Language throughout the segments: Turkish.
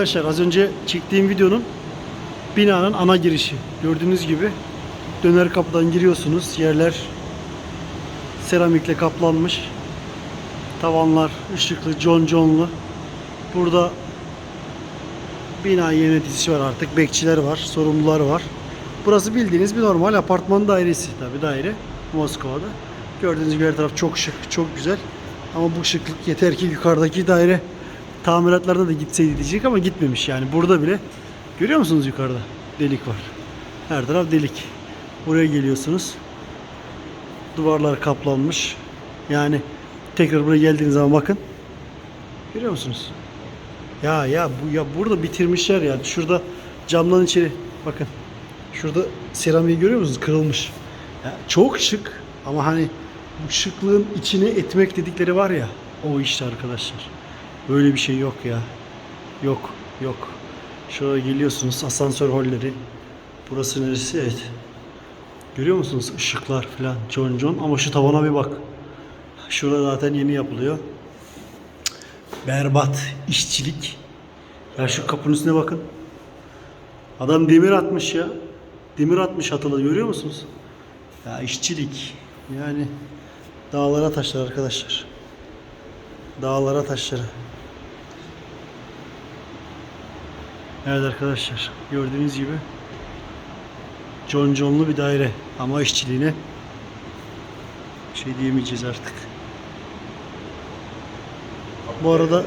arkadaşlar az önce çektiğim videonun binanın ana girişi. Gördüğünüz gibi döner kapıdan giriyorsunuz. Yerler seramikle kaplanmış. Tavanlar ışıklı, conconlu. Burada bina yöneticisi var artık. Bekçiler var, sorumlular var. Burası bildiğiniz bir normal apartman dairesi tabi daire Moskova'da. Gördüğünüz gibi her taraf çok şık, çok güzel. Ama bu şıklık yeter ki yukarıdaki daire tamiratlarda da gitseydi diyecek ama gitmemiş yani. Burada bile görüyor musunuz yukarıda? Delik var. Her taraf delik. Buraya geliyorsunuz. Duvarlar kaplanmış. Yani tekrar buraya geldiğiniz zaman bakın. Görüyor musunuz? Ya ya bu ya burada bitirmişler yani. Şurada camdan içeri bakın. Şurada seramiği görüyor musunuz? Kırılmış. Ya çok şık ama hani bu şıklığın içine etmek dedikleri var ya o işte arkadaşlar. Böyle bir şey yok ya. Yok, yok. Şuraya geliyorsunuz asansör holleri. Burası neresi? Evet. Görüyor musunuz? Işıklar falan. Con con ama şu tavana bir bak. Şurada zaten yeni yapılıyor. Berbat işçilik. Ya şu kapının üstüne bakın. Adam demir atmış ya. Demir atmış hatıla görüyor musunuz? Ya işçilik. Yani dağlara taşlar arkadaşlar. Dağlara taşları. Evet arkadaşlar gördüğünüz gibi conconlu bir daire ama işçiliğine şey diyemeyeceğiz artık. Bu arada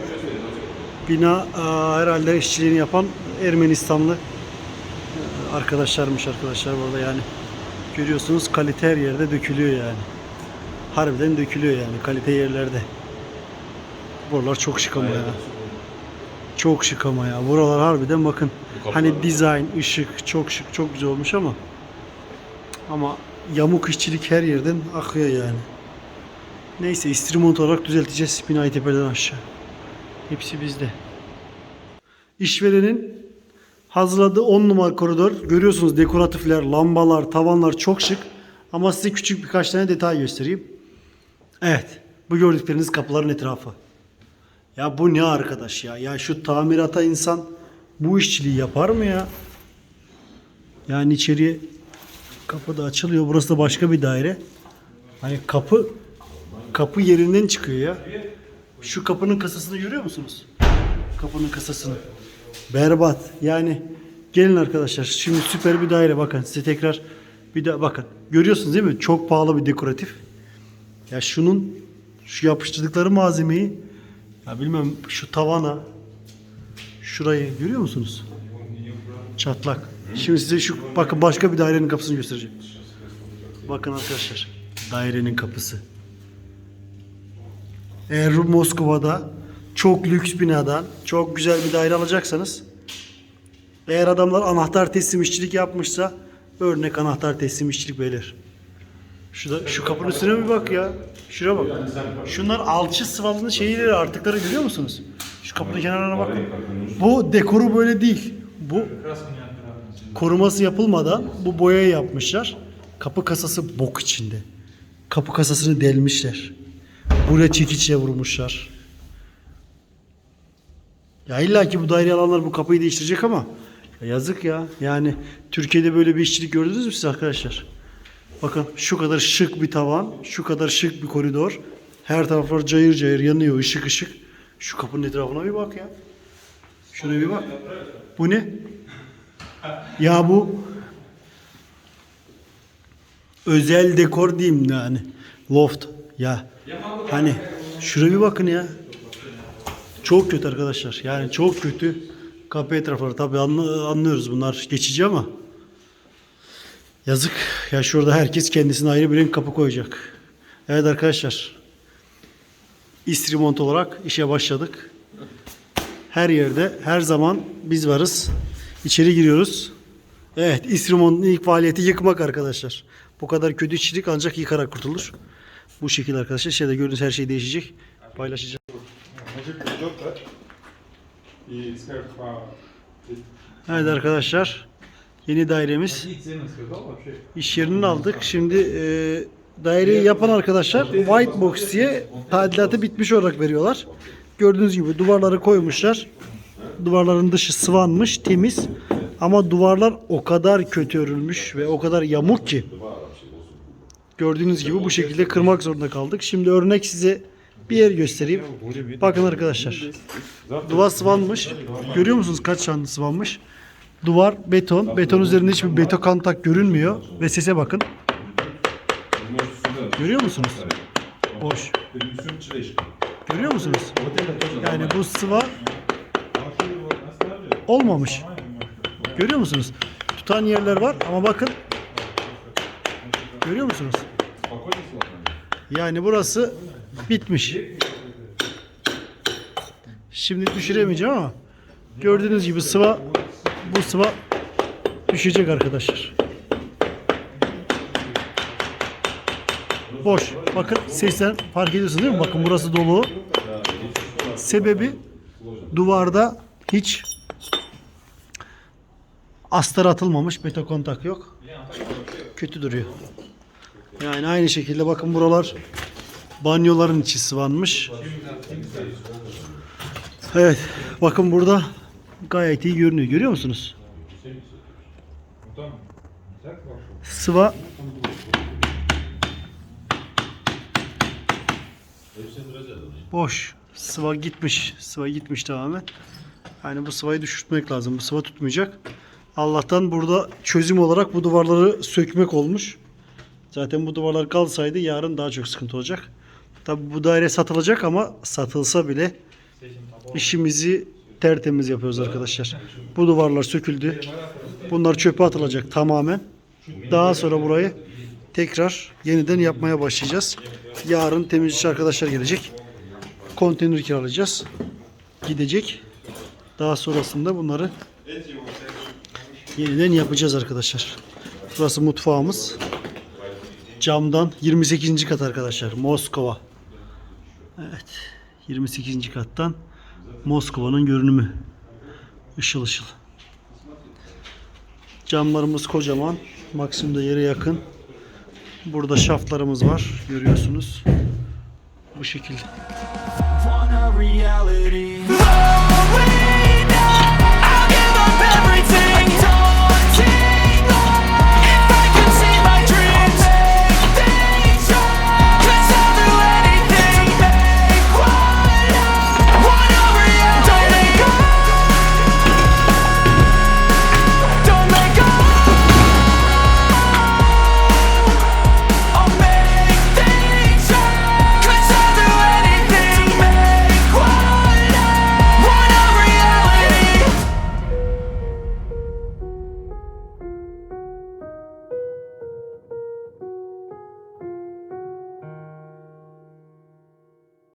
bina aa, herhalde işçiliğini yapan Ermenistanlı e, arkadaşlarmış arkadaşlar burada yani. Görüyorsunuz kalite her yerde dökülüyor yani. Harbiden dökülüyor yani kalite yerlerde. Buralar çok şık ama ya. Çok şık ama ya. Buralar harbiden bakın. Hani dizayn, ışık çok şık, çok güzel olmuş ama ama yamuk işçilik her yerden akıyor yani. Neyse istirimont olarak düzelteceğiz binayı tepeden aşağı. Hepsi bizde. İşverenin hazırladığı 10 numara koridor. Görüyorsunuz dekoratifler, lambalar, tavanlar çok şık. Ama size küçük birkaç tane detay göstereyim. Evet. Bu gördükleriniz kapıların etrafı. Ya bu ne arkadaş ya? Ya şu tamirata insan bu işçiliği yapar mı ya? Yani içeriye kapı da açılıyor. Burası da başka bir daire. Hani kapı kapı yerinden çıkıyor ya. Şu kapının kasasını görüyor musunuz? Kapının kasasını. Berbat. Yani gelin arkadaşlar. Şimdi süper bir daire bakın. Size tekrar bir daha bakın. Görüyorsunuz değil mi? Çok pahalı bir dekoratif. Ya şunun şu yapıştırdıkları malzemeyi ya bilmem şu tavana şurayı görüyor musunuz? Çatlak. Şimdi size şu bakın başka bir dairenin kapısını göstereceğim. Bakın arkadaşlar. Dairenin kapısı. Eğer Moskova'da çok lüks binadan çok güzel bir daire alacaksanız eğer adamlar anahtar teslim işçilik yapmışsa örnek anahtar teslim işçilik beyler. Şurada, şu kapının üstüne bir bak ya. Şuraya bak. Şunlar alçı sıvalının şeyleri artıkları görüyor musunuz? Şu kapının kenarına bakın. Bu dekoru böyle değil. Bu koruması yapılmadan bu boyayı yapmışlar. Kapı kasası bok içinde. Kapı kasasını delmişler. Buraya çekiçle vurmuşlar. Ya illa ki bu daire alanlar bu kapıyı değiştirecek ama ya yazık ya. Yani Türkiye'de böyle bir işçilik gördünüz mü siz arkadaşlar? Bakın şu kadar şık bir tavan, şu kadar şık bir koridor. Her taraflar cayır cayır yanıyor, ışık ışık. Şu kapının etrafına bir bak ya. Şuraya bir bak. Bu ne? Ya bu özel dekor diyeyim yani. Loft. Ya hani şuraya bir bakın ya. Çok kötü arkadaşlar. Yani çok kötü. Kapı etrafları tabii anlıyoruz bunlar geçici ama yazık. Ya şurada herkes kendisine ayrı bir renk kapı koyacak. Evet arkadaşlar. İstrimont olarak işe başladık. Her yerde, her zaman biz varız. İçeri giriyoruz. Evet, İstrimont'un ilk faaliyeti yıkmak arkadaşlar. Bu kadar kötü çizik ancak yıkarak kurtulur. Bu şekilde arkadaşlar. Şeyde gördüğünüz her şey değişecek. Paylaşacağım. Evet arkadaşlar. Yeni dairemiz. İş yerini aldık. Şimdi e, daireyi yapan arkadaşlar white box diye tadilatı bitmiş olarak veriyorlar. Gördüğünüz gibi duvarları koymuşlar. Duvarların dışı sıvanmış, temiz. Ama duvarlar o kadar kötü örülmüş ve o kadar yamuk ki. Gördüğünüz gibi bu şekilde kırmak zorunda kaldık. Şimdi örnek size bir yer göstereyim. Bakın arkadaşlar. Duvar sıvanmış. Görüyor musunuz kaç tane sıvanmış? Duvar beton. Beton üzerinde hiçbir beton kontak görünmüyor. Ve sese bakın. Görüyor musunuz? Boş. Görüyor musunuz? Yani bu sıva olmamış. Görüyor musunuz? Tutan yerler var ama bakın. Görüyor musunuz? Yani burası bitmiş. Şimdi düşüremeyeceğim ama gördüğünüz gibi sıva bu sıva düşecek arkadaşlar. Boş. Bakın sesten fark ediyorsunuz değil mi? Bakın burası dolu. Sebebi duvarda hiç astar atılmamış. Beton kontak yok. Kötü duruyor. Yani aynı şekilde bakın buralar banyoların içi sıvanmış. Evet. Bakın burada gayet iyi görünüyor. Görüyor musunuz? Sıva boş. Sıva gitmiş. Sıva gitmiş tamamen. Yani bu sıvayı düşürtmek lazım. Bu sıva tutmayacak. Allah'tan burada çözüm olarak bu duvarları sökmek olmuş. Zaten bu duvarlar kalsaydı yarın daha çok sıkıntı olacak. Tabi bu daire satılacak ama satılsa bile işimizi tertemiz yapıyoruz arkadaşlar. Bu duvarlar söküldü. Bunlar çöpe atılacak tamamen. Daha sonra burayı tekrar yeniden yapmaya başlayacağız. Yarın temizlikçi arkadaşlar gelecek. Konteyner kiralayacağız. Gidecek. Daha sonrasında bunları yeniden yapacağız arkadaşlar. Burası mutfağımız. Camdan 28. kat arkadaşlar. Moskova. Evet. 28. kattan Moskova'nın görünümü. Işıl ışıl. Camlarımız kocaman. Maksimumda yere yakın. Burada şaftlarımız var. Görüyorsunuz. Bu şekilde.